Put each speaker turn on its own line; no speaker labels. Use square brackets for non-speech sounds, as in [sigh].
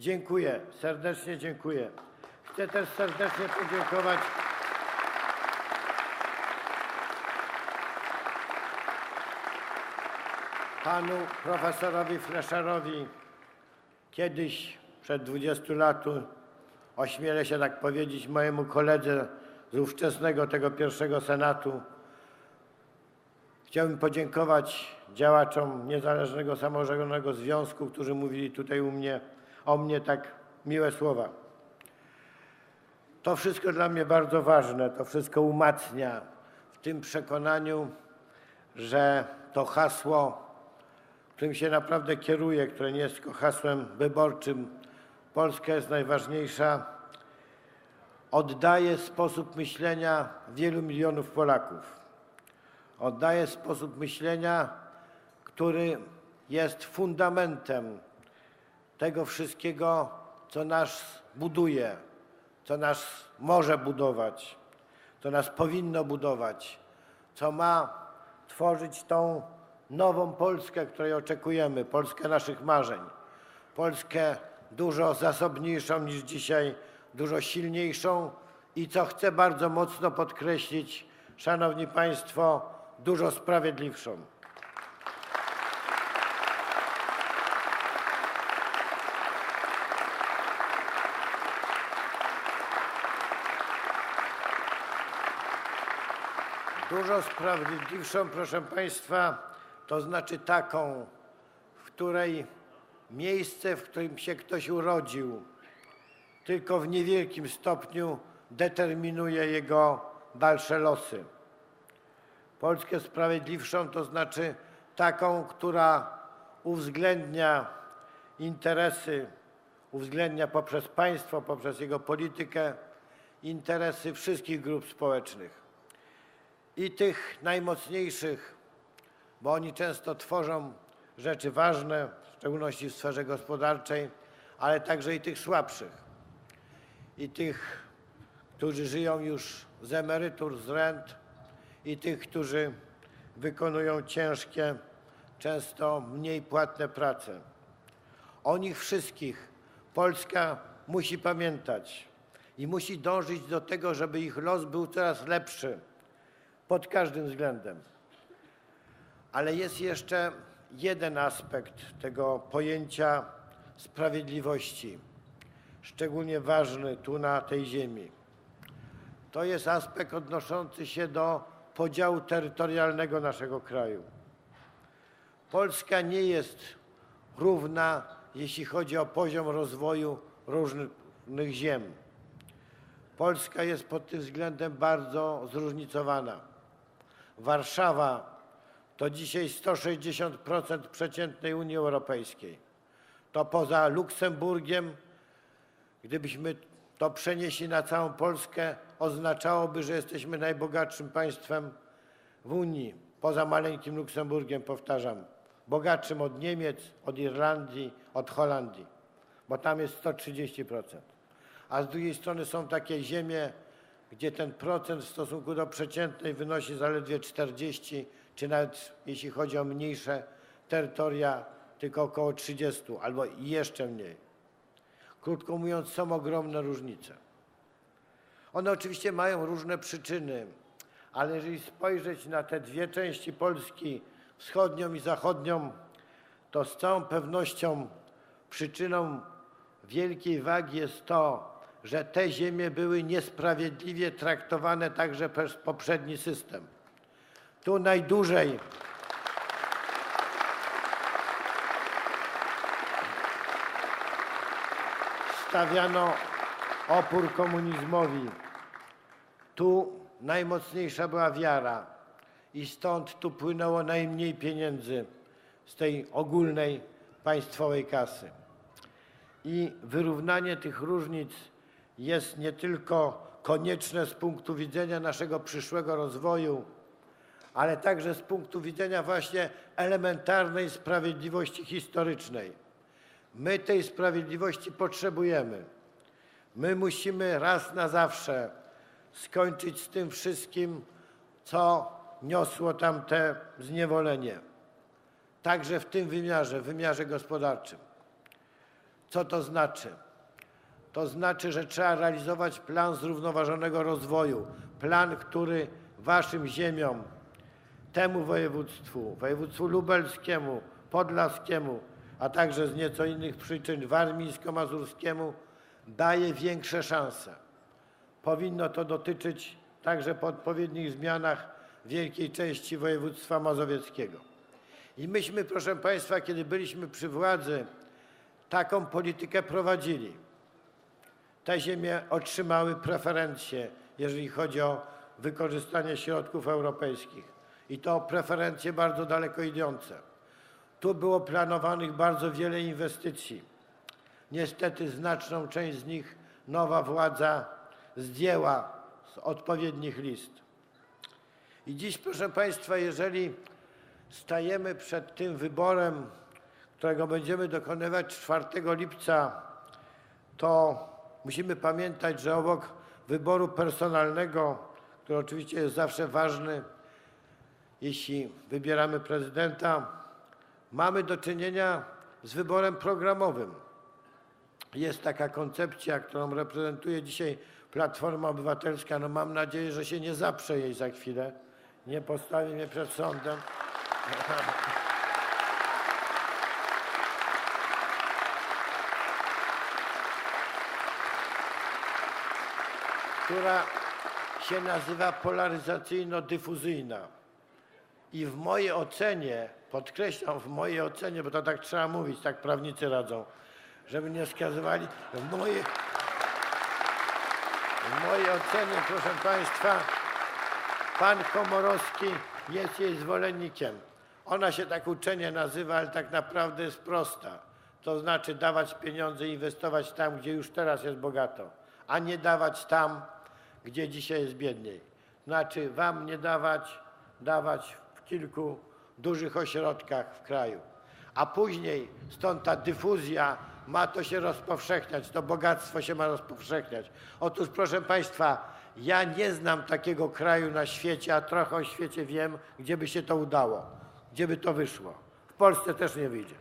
Dziękuję, serdecznie dziękuję. Chcę też serdecznie podziękować panu profesorowi Fleszerowi. Kiedyś, przed 20 laty, ośmielę się tak powiedzieć, mojemu koledze z ówczesnego tego pierwszego Senatu, Chciałbym podziękować działaczom Niezależnego Samorządnego Związku, którzy mówili tutaj u mnie, o mnie tak miłe słowa. To wszystko dla mnie bardzo ważne, to wszystko umacnia w tym przekonaniu, że to hasło, którym się naprawdę kieruję, które nie jest tylko hasłem wyborczym, Polska jest najważniejsza, oddaje sposób myślenia wielu milionów Polaków oddaje sposób myślenia, który jest fundamentem tego wszystkiego, co nas buduje, co nas może budować, co nas powinno budować, co ma tworzyć tą nową Polskę, której oczekujemy, Polskę naszych marzeń, Polskę dużo zasobniejszą niż dzisiaj, dużo silniejszą i co chcę bardzo mocno podkreślić, Szanowni Państwo, dużo sprawiedliwszą. Dużo sprawiedliwszą, proszę Państwa, to znaczy taką, w której miejsce, w którym się ktoś urodził, tylko w niewielkim stopniu determinuje jego dalsze losy. Polskę sprawiedliwszą to znaczy taką, która uwzględnia interesy, uwzględnia poprzez państwo, poprzez jego politykę interesy wszystkich grup społecznych. I tych najmocniejszych, bo oni często tworzą rzeczy ważne, w szczególności w sferze gospodarczej, ale także i tych słabszych. I tych, którzy żyją już z emerytur, z rent, i tych, którzy wykonują ciężkie, często mniej płatne prace. O nich wszystkich Polska musi pamiętać i musi dążyć do tego, żeby ich los był coraz lepszy pod każdym względem. Ale jest jeszcze jeden aspekt tego pojęcia sprawiedliwości, szczególnie ważny tu na tej ziemi. To jest aspekt odnoszący się do podziału terytorialnego naszego kraju. Polska nie jest równa, jeśli chodzi o poziom rozwoju różnych ziem. Polska jest pod tym względem bardzo zróżnicowana. Warszawa to dzisiaj 160% przeciętnej Unii Europejskiej. To poza Luksemburgiem, gdybyśmy to przenieśli na całą Polskę, oznaczałoby, że jesteśmy najbogatszym państwem w Unii, poza maleńkim Luksemburgiem, powtarzam, bogatszym od Niemiec, od Irlandii, od Holandii, bo tam jest 130%. A z drugiej strony są takie ziemie, gdzie ten procent w stosunku do przeciętnej wynosi zaledwie 40, czy nawet jeśli chodzi o mniejsze terytoria, tylko około 30 albo jeszcze mniej. Krótko mówiąc, są ogromne różnice. One oczywiście mają różne przyczyny, ale jeżeli spojrzeć na te dwie części Polski, wschodnią i zachodnią, to z całą pewnością przyczyną wielkiej wagi jest to, że te ziemie były niesprawiedliwie traktowane także przez poprzedni system. Tu najdłużej stawiano opór komunizmowi. Tu najmocniejsza była wiara i stąd tu płynęło najmniej pieniędzy z tej ogólnej państwowej kasy. I wyrównanie tych różnic jest nie tylko konieczne z punktu widzenia naszego przyszłego rozwoju, ale także z punktu widzenia właśnie elementarnej sprawiedliwości historycznej. My tej sprawiedliwości potrzebujemy. My musimy raz na zawsze skończyć z tym wszystkim, co niosło tamte zniewolenie. Także w tym wymiarze, w wymiarze gospodarczym. Co to znaczy? To znaczy, że trzeba realizować plan zrównoważonego rozwoju. Plan, który waszym ziemiom, temu województwu, województwu lubelskiemu, podlaskiemu, a także z nieco innych przyczyn warmińsko-mazurskiemu daje większe szanse. Powinno to dotyczyć także po odpowiednich zmianach wielkiej części województwa mazowieckiego. I myśmy, proszę Państwa, kiedy byliśmy przy władzy, taką politykę prowadzili. Te ziemie otrzymały preferencje, jeżeli chodzi o wykorzystanie środków europejskich. I to preferencje bardzo daleko idące. Tu było planowanych bardzo wiele inwestycji. Niestety znaczną część z nich nowa władza zdjęła z odpowiednich list. I dziś, proszę Państwa, jeżeli stajemy przed tym wyborem, którego będziemy dokonywać 4 lipca, to musimy pamiętać, że obok wyboru personalnego, który oczywiście jest zawsze ważny, jeśli wybieramy prezydenta, mamy do czynienia z wyborem programowym. Jest taka koncepcja, którą reprezentuje dzisiaj Platforma Obywatelska. No mam nadzieję, że się nie zaprze jej za chwilę, nie postawi mnie przed sądem. [laughs] która się nazywa polaryzacyjno-dyfuzyjna. I w mojej ocenie, podkreślam w mojej ocenie, bo to tak trzeba mówić, tak prawnicy radzą, żeby nie skazywali, w mojej, w mojej ocenie, proszę Państwa, pan Komorowski jest jej zwolennikiem. Ona się tak uczenie nazywa, ale tak naprawdę jest prosta. To znaczy dawać pieniądze, inwestować tam, gdzie już teraz jest bogato, a nie dawać tam, gdzie dzisiaj jest biedniej. Znaczy wam nie dawać, dawać w kilku dużych ośrodkach w kraju. A później stąd ta dyfuzja ma to się rozpowszechniać, to bogactwo się ma rozpowszechniać. Otóż proszę Państwa, ja nie znam takiego kraju na świecie, a trochę o świecie wiem, gdzie by się to udało, gdzie by to wyszło. W Polsce też nie wyjdzie.